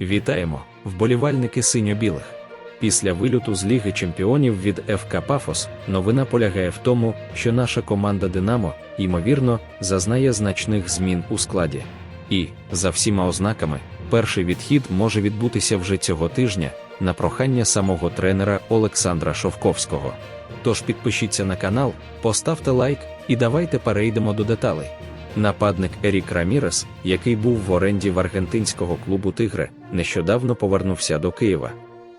Вітаємо, вболівальники синьо-білих. Після вильоту з Ліги Чемпіонів від ФК Пафос новина полягає в тому, що наша команда Динамо, ймовірно, зазнає значних змін у складі. І, за всіма ознаками, перший відхід може відбутися вже цього тижня на прохання самого тренера Олександра Шовковського. Тож підпишіться на канал, поставте лайк і давайте перейдемо до деталей. Нападник Ерік Рамірес, який був в оренді в аргентинського клубу Тигре, нещодавно повернувся до Києва.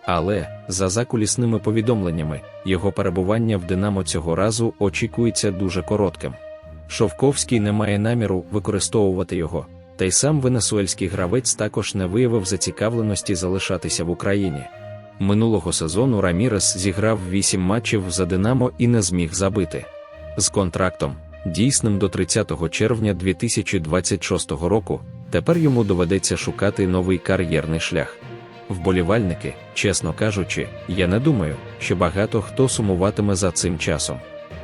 Але, за закулісними повідомленнями, його перебування в Динамо цього разу очікується дуже коротким. Шовковський не має наміру використовувати його, та й сам венесуельський гравець також не виявив зацікавленості залишатися в Україні. Минулого сезону Рамірес зіграв 8 матчів за Динамо і не зміг забити. З контрактом, дійсним до 30 червня 2026 року, тепер йому доведеться шукати новий кар'єрний шлях. Вболівальники, чесно кажучи, я не думаю, що багато хто сумуватиме за цим часом.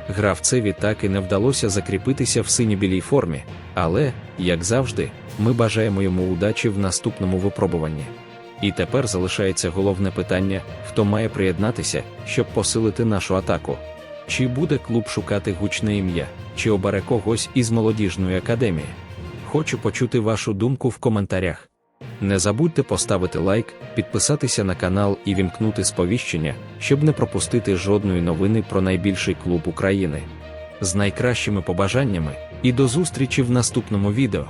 Гравцеві так і не вдалося закріпитися в синьо-білій формі, але, як завжди, ми бажаємо йому удачі в наступному випробуванні. І тепер залишається головне питання: хто має приєднатися, щоб посилити нашу атаку. Чи буде клуб шукати гучне ім'я, чи обере когось із молодіжної академії? Хочу почути вашу думку в коментарях. Не забудьте поставити лайк, підписатися на канал і вімкнути сповіщення, щоб не пропустити жодної новини про найбільший клуб України. З найкращими побажаннями і до зустрічі в наступному відео.